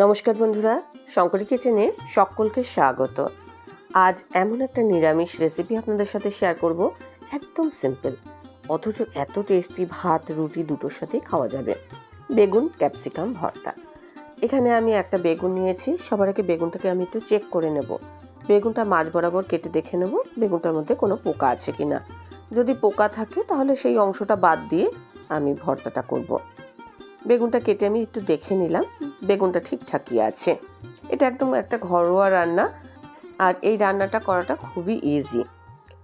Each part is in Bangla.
নমস্কার বন্ধুরা, শঙ্করী কিচেনে সকলকে স্বাগত। আজ এমন একটা নিরামিষ রেসিপি আপনাদের সাথে শেয়ার করব, একদম সিম্পল অথচ এত টেস্টি ভাত, রুটি দুটোর সাথেই খাওয়া যাবে। বেগুন ক্যাপসিকাম ভর্তা। এখানে আমি একটা বেগুন নিয়েছি, সবার আগে বেগুনটাকে আমি একটু চেক করে নেব। বেগুনটা মাঝ বরাবর কেটে দেখে নেব, বেগুনটার মধ্যে কোনো পোকা আছে কি না যদি পোকা থাকে, তাহলে সেই অংশটা বাদ দিয়ে আমি ভর্তাটা করব। বেগুনটা কেটে আমি একটু দেখে নিলাম। বেগুনটা ঠিকঠাকই আছে। এটা একদম একটা ঘরোয়া রান্না আর এই রান্নাটা করাটা খুবই ইজি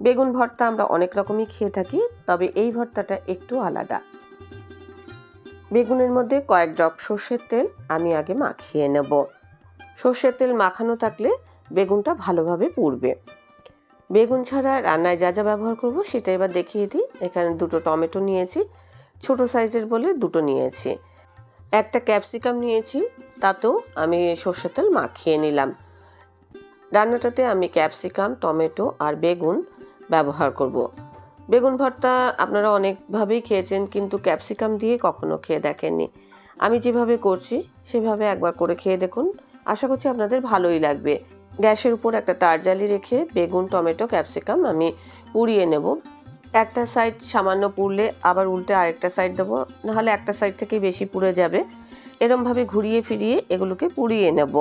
বেগুন ভর্তা আমরা অনেক রকমই খেয়ে থাকি, তবে এই ভর্তাটা একটু আলাদা। বেগুনের মধ্যে কয়েক ড্রপ সর্ষের তেল আমি আগে মাখিয়ে নেব। সর্ষের তেল মাখানো থাকলে বেগুনটা ভালোভাবে পুড়বে। বেগুন ছাড়া রান্নায় যা যা ব্যবহার করব সেটা এবার দেখিয়ে দিই। এখানে দুটো টমেটো নিয়েছি, ছোট সাইজের বলে দুটো নিয়েছি। একটা ক্যাপসিকাম নিয়েছি, তাতেও আমি সর্ষের তেল মাখিয়ে নিলাম। রান্নাটাতে আমি ক্যাপসিকাম, টমেটো আর বেগুন ব্যবহার করব। বেগুন ভর্তা আপনারা অনেকভাবেই খেয়েছেন, কিন্তু ক্যাপসিকাম দিয়ে কখনো খেয়ে দেখেননি। আমি যেভাবে করছি, সেভাবে একবার করে খেয়ে দেখুন। আশা করছি আপনাদের ভালোই লাগবে। গ্যাসের উপর একটা তার জালি রেখে বেগুন, টমেটো, ক্যাপসিকাম আমি পুড়িয়ে নেব। একটা সাইড সামান্য পুড়লে আবার উল্টে আরেকটা সাইড দেবো, নাহলে একটা সাইড থেকেই বেশি পুড়ে যাবে। এরমভাবে ঘুরিয়ে ফিরিয়ে এগুলোকে পুড়িয়ে নেব।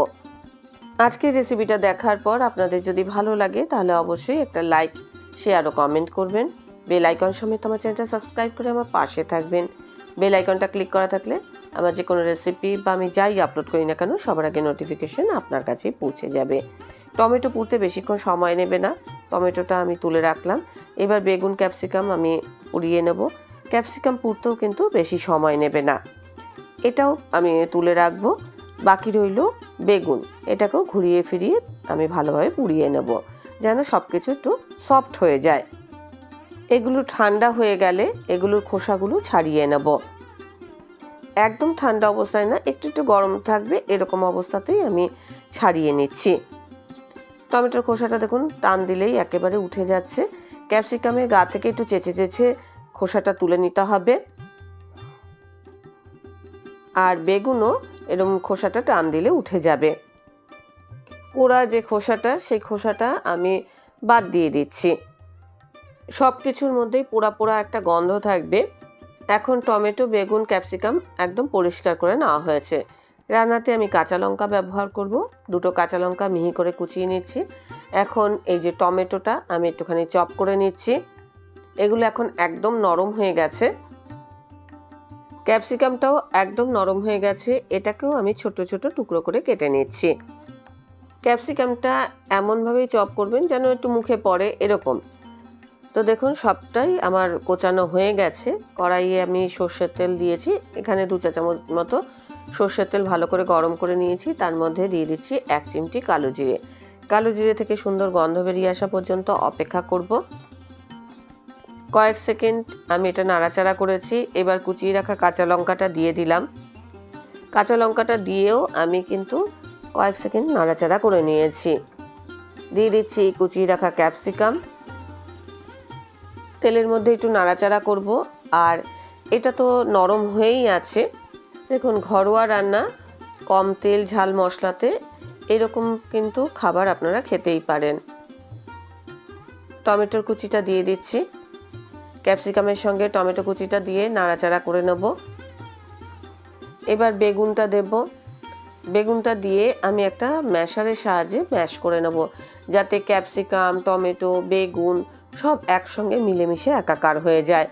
আজকের রেসিপিটা দেখার পর আপনাদের যদি ভালো লাগে, তাহলে অবশ্যই একটা লাইক শেয়ার ও কমেন্ট করবেন। বেল আইকন সমেত আমার চ্যানেলটা সাবস্ক্রাইব করে আমার পাশে থাকবেন। বেল আইকনটা ক্লিক করা থাকলে আমার যে কোনো রেসিপি বা আমি যাই আপলোড করি না কেন, সবার আগে নোটিফিকেশন আপনার কাছেই পৌঁছে যাবে। টমেটো পুড়তে বেশিক্ষণ সময় নেবে না। টমেটোটা আমি তুলে রাখলাম। এবার বেগুন, ক্যাপসিকাম আমি উড়িয়ে নেব। ক্যাপসিকাম পুড়তেও কিন্তু বেশি সময় নেবে না। এটাও আমি তুলে রাখব। বাকি রইল বেগুন। এটাকেও ঘুরিয়ে ফিরিয়ে আমি ভালোভাবে পুড়িয়ে নেব, যেন সব কিছু একটু সফট হয়ে যায়। এগুলো ঠান্ডা হয়ে গেলে এগুলোর খোসাগুলো ছাড়িয়ে নেব। একদম ঠান্ডা অবস্থায় না, একটু একটু গরম থাকবে, এরকম অবস্থাতেই আমি ছাড়িয়ে নিচ্ছি। টমেটোর খোসাটা দেখুন, টান দিলেই একেবারে উঠে যাচ্ছে। ক্যাপসিকামের গা থেকে একটু চেঁচে চেঁচে খোসাটা তুলে নিতে হবে। আর বেগুনও এরকম খোসাটা টান দিলে উঠে যাবে। পোড়া যে খোসাটা, সেই খোসাটা আমি বাদ দিয়ে দিচ্ছি। সব কিছুর মধ্যেই পোড়া পোড়া একটা গন্ধ থাকবে। এখন টমেটো, বেগুন, ক্যাপসিকাম একদম পরিষ্কার করে নেওয়া হয়েছে। রান্নাতে আমি কাঁচা লঙ্কা ব্যবহার করব। দুটো কাঁচা লঙ্কা মিহি করে কুচিয়ে নিচ্ছি। এখন এই যে টমেটোটা আমি একটুখানি চপ করে নিচ্ছি। এগুলো এখন একদম নরম হয়ে গেছে। ক্যাপসিকামটাও একদম নরম হয়ে গেছে। এটাকেও আমি ছোট ছোট টুকরো করে কেটে নিচ্ছি। ক্যাপসিকামটা এমনভাবেই চপ করবেন যেন একটু মুখে পড়ে এরকম। তো দেখুন, সবটাই আমার কোচানো হয়ে গেছে। কড়াইয়ে আমি সর্ষের তেল দিয়েছি। এখানে দু চা চামচ মতো সর্ষের তেল ভালো করে গরম করে নিয়েছি। তার মধ্যে দিয়ে দিচ্ছি এক চিমটি কালো জিরে। কালো জিরে থেকে সুন্দর গন্ধ বেরিয়ে আসা পর্যন্ত অপেক্ষা করব। কয়েক সেকেন্ড আমি এটা নাড়াচাড়া করেছি, এবার কুচিয়ে রাখা কাঁচা লঙ্কাটা দিয়ে দিলাম। কাঁচা লঙ্কাটা দিয়েও আমি কিন্তু কয়েক সেকেন্ড নাড়াচাড়া করে নিয়েছি। দিয়ে দিচ্ছি কুচিয়ে রাখা ক্যাপসিকাম। তেলের মধ্যে একটু নাড়াচাড়া করব, আর এটা তো নরম হয়েই আছে। দেখুন, ঘরোয়া রান্না, কম তেল, ঝাল মশলাতে এরকম কিন্তু খাবার আপনারা খেতেই পারেন। টমেটোর কুচিটা দিয়ে দিচ্ছি। ক্যাপসিকামের সঙ্গে টমেটো কুচিটা দিয়ে নাড়াচাড়া করে নেব। এবার বেগুনটা দেব। বেগুনটা দিয়ে আমি একটা ম্যাশারের সাহায্যে ম্যাশ করে নেব। যাতে ক্যাপসিকাম, টমেটো, বেগুন সব একসঙ্গে মিলেমিশে একাকার হয়ে যায়।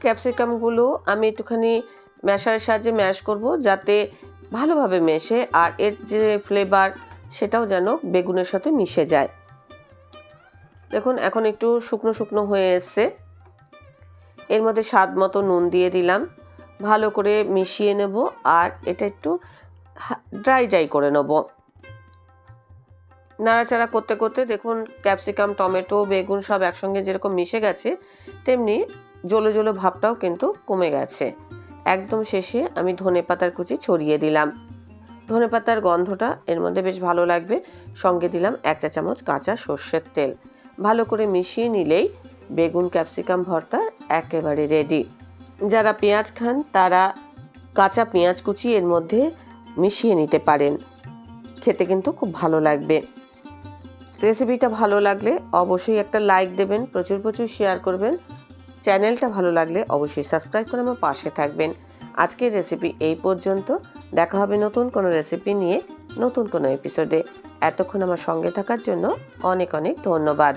ক্যাপসিকামগুলো আমি একটুখানি ম্যাশারের সাহায্যে ম্যাশ করব যাতে ভালোভাবে মেশে আর এর যে ফ্লেভার সেটাও যেন বেগুনের সাথে মিশে যায়। দেখুন, এখন একটু শুকনো শুকনো হয়ে এসছে। এর মধ্যে স্বাদ মতো নুন দিয়ে দিলাম। ভালো করে মিশিয়ে নেব আর এটা একটু ড্রাই ড্রাই করে নেব। নাড়াচাড়া করতে করতে দেখুন ক্যাপসিকাম টমেটো, বেগুন সব একসঙ্গে যেরকম মিশে গেছে, তেমনি জলো জলো ভাবটাও কিন্তু কমে গেছে। একদম শেষে আমি ধনে পাতার কুচি ছড়িয়ে দিলাম। ধনে পাতার গন্ধটা এর মধ্যে বেশ ভালো লাগবে। সঙ্গে দিলাম এক চা চামচ কাঁচা সর্ষের তেল। ভালো করে মিশিয়ে নিলেই বেগুন, ক্যাপসিকাম ভর্তা একেবারে রেডি যারা পেঁয়াজ খান, তারা কাঁচা পেঁয়াজ কুচি এর মধ্যে মিশিয়ে নিতে পারেন। খেতে কিন্তু খুব ভালো লাগবে। রেসিপিটা ভালো লাগলে অবশ্যই একটা লাইক দেবেন, প্রচুর প্রচুর শেয়ার করবেন। চ্যানেলটা ভালো লাগলে অবশ্যই সাবস্ক্রাইব করে আমার পাশে থাকবেন। আজকের রেসিপি এই পর্যন্ত। দেখা হবে নতুন কোনো রেসিপি নিয়ে, নতুন কোনো এপিসোডে এতক্ষণ আমার সঙ্গে থাকার জন্য অনেক অনেক ধন্যবাদ।